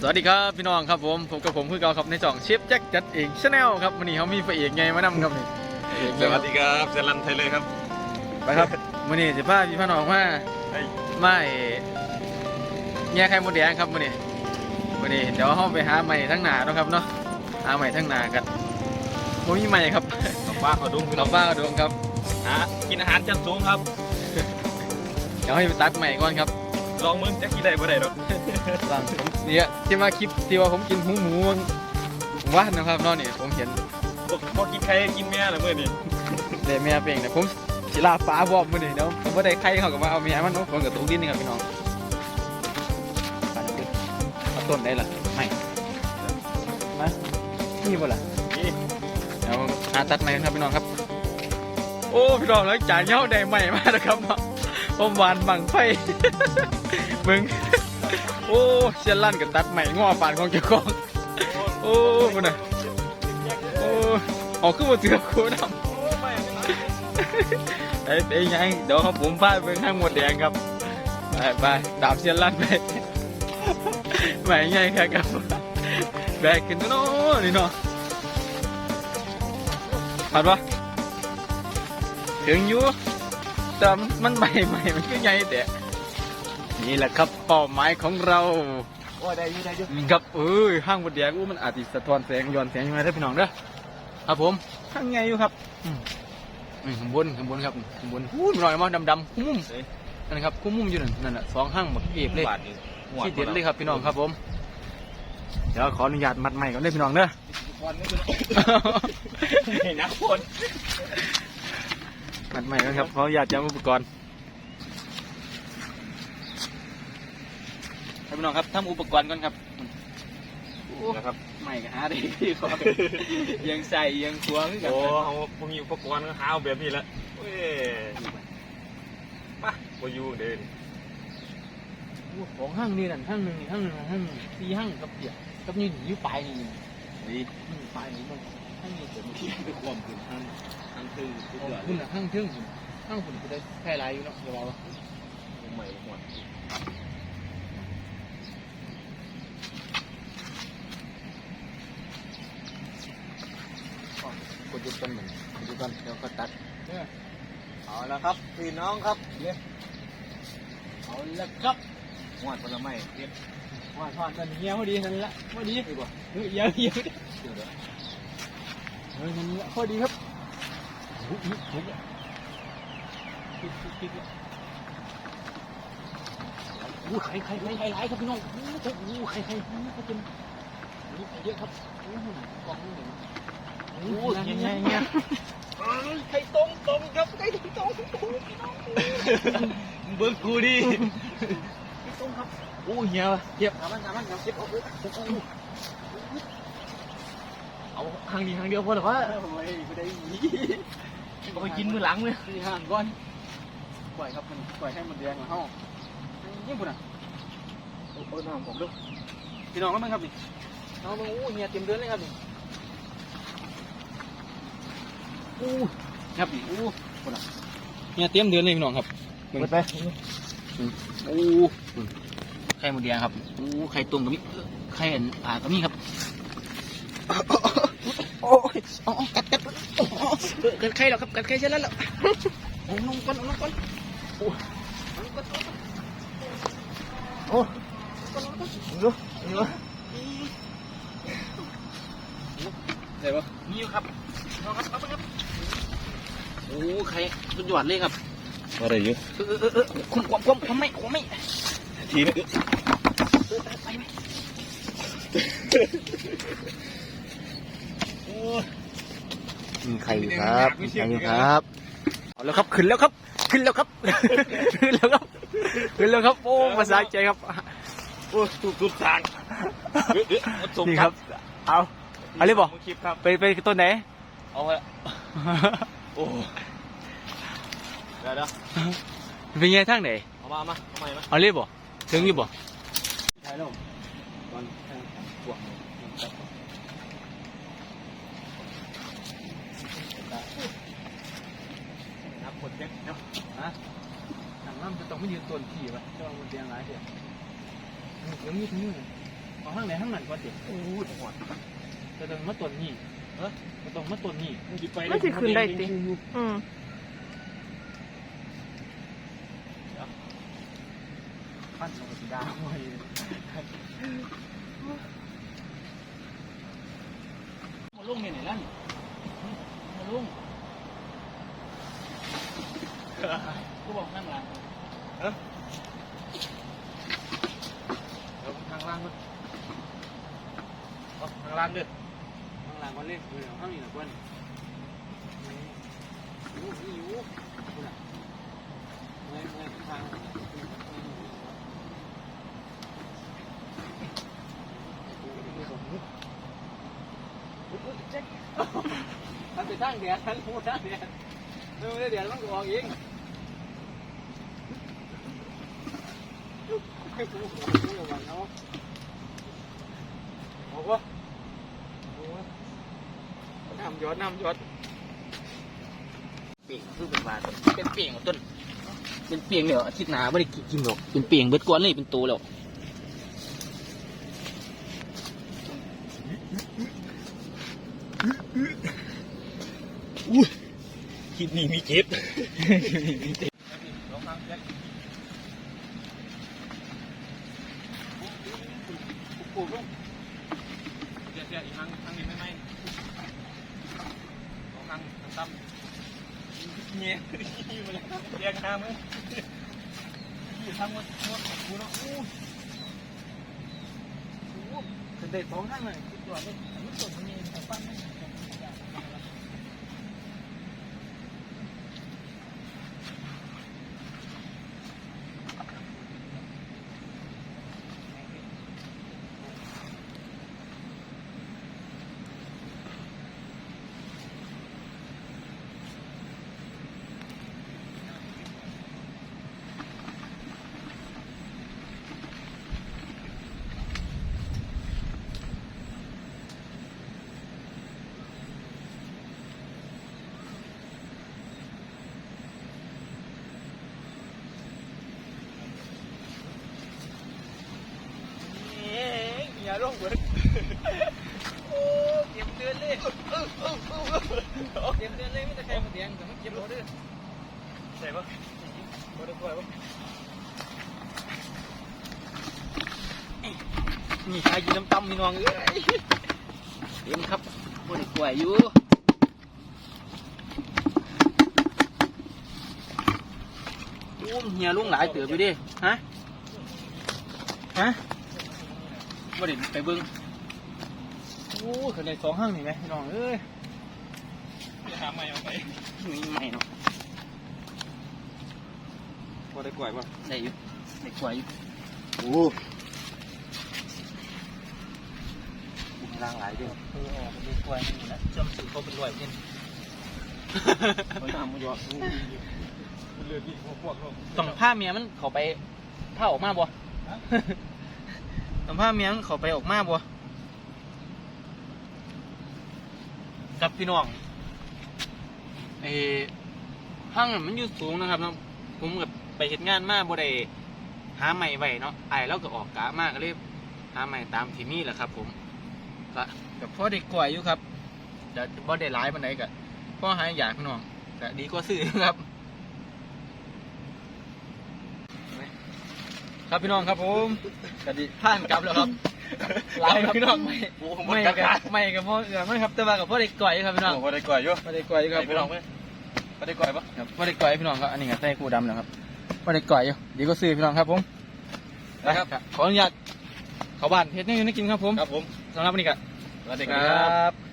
สวัสดีครับพี่น้องครับผมผมกับผมคือเก่าครับในจ่องเชฟแจ็คจัดเองชาแนลครับวันนี้เขามีพระเอกไงมานำครับนี่พระเอกสไงควัรัสบดีครับเซรันไทยเลยครับไปครับวันนี้จะพาพี่พาน้องมาเฮ้ยไม่แง่ไข่มดแดงครับวันนี้วันนี้เดี๋ยวเขาไปหาใหม่ทั้งหนาเนาะครับเนาะหาใหม่ทั้งหนากันผมมีใหม่ครับกับบ้าขอดุ้งพี่น้เราองบ้ากระดวงครับหากินอาหารชั้นสูงครับเดี๋ยวให้ไปตักใหม่ก่อนครับ ลองมึงจะกินได้บ่ได้หรอกหลังผมเนี่ยที่มาคลิปที่ว่าผมกินหูหมูว่านนะครับเนอกนี่ผมเห็นพวกพอกินใครกินแม่ละเมื่อนี่เดแม่เป่งเนี่ยผมสิลาฟ้าบอมมือนี่เดี๋ยวผมว่าได้ใครเขากับมาเอาเมียมันเอาคนกับตุ้งดินนี่ครับพี่น้องปั่นขึ้นเอาต้นได้ล่ะไม่มานี่บ่ล่ะนี่เดี๋ยวหาตัดใหม่กันครับพี่น้องครับ โอ้พี่น้องหลังจากเงาได้ใหม่มากนะครับเนาะ ผมหวานบังไฟมึงโอ้เชียนลั่นกับตัดใหม่ง้อปานของเจ้าของโอ้คุณน่ะโอ้ออกขึ้นมาเถือกคูน้ำโอ้ไม่ไม่ไอ้เป็นไงเดี๋ยวครับผมพาไปข้างหมดแดงครับไปไปดาบเชียนลั่นไปไปไงครับครับแบกขึ้นโน่นนี่เนาะผ่านปะถึงอยู่ แต่มันใหม่ใหม่มันก็ใหญ่แต่นี่แหละครับเป้าหมายของเราโอ้ได้อยูได้อยูนี่ครับเอ้ยห้างหมดแดงอู้มันอาจจะสะท้อนแสงย้อนแสงยังไงได้อพี่น้องเด้อครับผมข้างไงอยู่ครับอืมอืมข้างบนข้างบนครับข้างบนหูหน่อยมาดำดำๆคุ้มมุมนั่นครับคุ้มมุมอยู่นั่นนั่นน่ะสองห้างบักเอฟเลยบาทนี่หวดที่เด็ดเลยครับพี่น้องครับผมเดี๋ยวขออนุญาตมัดใหม่ก่อนเลยพี่น้องเด้อวันนี้คือเห็นนักคน มัดใหม่ก่อนครับขออนุญาตจำอุปกรณ์ให้พี่น้องครับทำอุปกรณ์ก่อนครับโอ้นะครับใหม่ก็หาได้ที่ขอยังใส่ยังควงกันโอ้เขาผมมีอุปกรณ์ก็หาเอาแบบนี้แหละเว้ยมาบ่อยู่เดินโอ้ของห้างนี่นั่นห้างหนึ่งนี่ห้างหนึ่งห้างหนึ่งสี่ห้างกับเดียวกับนี่อยู่ปลายนี่นี่นี่นี่ปลายนี่มัน ห้างนี่เกิดมาที่ไปความขึ้นทางทางคือทุกเอาอย่างคุณน่ะห้างทึ่งคุณห้างคุณก็ได้แค่ไรอยู่เนาะเดี๋ยวเราใหม่หมดกดหยุดกันเหมือนหยุดกันเดี๋ยวก็ตัดเอาละครับพี่น้องครับเนี่ยเอาละครับหวดผลไม้เก็บว่าทอดกันเฮียพอดีนั่นละพอดีดีกว่าเฮ้ยเฮียเฮียดิ เฮ้ยนั่นละพอดีครับโอ้โหเฮ้ยคิดคิดคิดโอ้ไข่ไข่ไข่ไข่ไข่ครับพี่น้องโอ้โหไข่ไข่ไข่เขาเป็นนี่ไข่เยอะครับโอ้โหกองนี่โอ้โหเงี้ยเงี้ยเงี้ยไข่ตรงตรงครับไข่ตรงเบิ้งกูดิต้มครับโอ้เฮียเฮียทำมันทำมันทำเก็บเอาไปเอา ครั้งนี้ครั้งเดียวพอหรอวะโอ้ยไม่ได้หนีเอาไปกินมือหลังเลยที่ห่างก่อนปล่อยครับมันปล่อยให้มันเดือนมาเฮายิ่งปุ่นอะโอ้ยน้ำผมด้วยพี่น้องแล้วมั้งครับนี่น้องมึงโอ้เฮียเต็มเดือนเลยครับนี่โอ้ครับนี่โอ้ปุ่นอะเฮียเต็มเดือนเลยพี่น้องครับเปิดไปโอ้ปุ่นไข่หมดแดงครับโอ้ไข่ตุ่มก็มีไข่อันอ่าก็มีครับโอ๋อกัดกัดกัดไข่แล้วครับกัดไข่เสร็จแล้วแล้วโอ้ลงก่อนลงก่อนโอ้ลงก่อนโอ้ดูดูได้ปะมีอยู่ครับเอาครับเอาครับ โอ้ไข่สุดยอดเลยครับอะไรอยู่เออเออเออคุมความความความไม่ความไม่ทีนี้เออไปไหม มีไข่อยู่ครับมีไข่อยู่ครับเอาแล้วครับขึ้นแล้วครับ ขึ้นแล้วครับ ขึ้นแล้วครับ ขึ้นแล้วครับ โอ้ภาษาใจครับ โอ้ถูกทุบทางเอ๊ะเอ๊ะมันส่งนี่ครับ เอาเอาเลยบอกคลิปครับไปไปต้นไหน เอาละโอ้เดี๋ยวเดี๋ยวเป็นไงทางไหน เอามามาเอาใหม่มาเอาเลยบ่ถึงอยู่บ่ใช่ลงตอนบวกนับ หมดเจ็บเนาะทางน้ำจะต้องไม่ยืนต้นขี่ป่ะจะเอาบนเตียงหลายเดียวเดี๋ยวมีถึงนู่นพอเอาข้างไหนข้างนั้นก่อนดิโอ้ยหอดจะต้องมาต้นนี่เออจะต้องมาต้นนี่มึงสิไปมันสิขึ้นได้ติอืมปั้นลงไปสิดาวไว้ มาลุงเนี่ยไหนล่ะนี่มาลุงกูบอกนั่งหลัง เดี๋ยวทางล่างก่อนเอางล่างเด้อนั่งหลังก่อนเลยเดี๋ยวข้างนี้หน่อยก่อนอยู่นี่อยู่กูน่เมื่อยเมื่อยทางมันไปทางเดียดทันหูทางเดียดไม่ได้เดียดมันก็ออกเองไม่รู้ไม่รู้ว่าเนาะออกวะ น้ำยอดน้ำยอดเปียงคือเป็นบาทเป็นเปียงของต้น เป็นเปียงเดี๋ยวอาทิตย์หน้าไม่ได้กินหรอกเป็นเปียงเบิดก้อนเลยเป็นตัวแล้วอุ้ยคลิปนี้มีเจ็บปลูกลงเดี๋ยวเดี๋ยวอีกครั้งครั้งนี้ไม่ไหมสองครั้ง ตั้มเงี้ยมาเลยเรียกน้ำมั้ยอยู่ทางวัดวัดกูเนาะอู้เป็นเด็กสองข้างเลยคิดตัวเลยมันต้นมันยังแต่ปั้นไม่ อย่าลงเบิด เก็บเดือนเลย เก็บเดือนเลยไม่แต่ใครมาเตียงแต่มันเก็บโลด้วยใส่ปะบ่ได้กล้วยบ่นี่ชายกินน้ำตำมีน้องเอ้ยเต็มครับบ่ได้กล้วยอยู่โอ้มเฮียลุงหลายเตือไปดิฮะฮะบ่ได้ไปเบิ่งโอ้ขนาดสองห้างนี่ไหมพี่น้องเอ้ย หาใหม่เอาไปมีใหม่เนาะบ่ได้กล้วยบ่ได้อยู่ได้กล้วยอยู่โอ้ล่างหลายเด้อเออออกได้กล้วยนี่นะจำสื่อเขาเป็นร้อยเงินบ่ทำบ่ยอดมันเลือดดีพวกเราต้องผ้าเมียมันเขาไปผ้าออกมาบ่ต้องผ้าเมียมันเขาไปออกมาบ่กับพี่น้อง เออห้างน่ะมันอยู่สูงนะครับเนาะผมกับไปเฮ็ดงานมาบ่ได้หาใหม่ไว้เนาะไอ้เราก็ออกกะมากก็เลยหาใหม่ตามที่มีแหละครับ ผมก็ก็พอได้กล้วยอยู่ครับแต่บ่ได้หลายปานใดก็พอหาอยากพี่น้องก็ดีกว่าซื้อครับ ครับพี่น้องครับผมกะดิผ่านกลับแล้วครับ หลายครับพี่น้องไม่ไม่กับไม่กับพ่อเอือไม่ครับแต่ว่ากับพ่อได้ก่อยครับพี่น้องบ่ได้กล้วยอยู่พ่อได้ก่อยครับพี่น้องไหมบ่ได้กล้วยปะครับพ่อได้ก่อยพี่น้องครับอันนี้ก็ใส่กูดำนะครับพ่อได้ก่อยอยู่ดีก็ซื้อพี่น้องครับผมนะครับ ขออนุญาตเขาบ้านเพชรนี่อยู่นี่กินครับผมครับผมสำหรับวันนี้ก็สวัสดีคครรัับ บ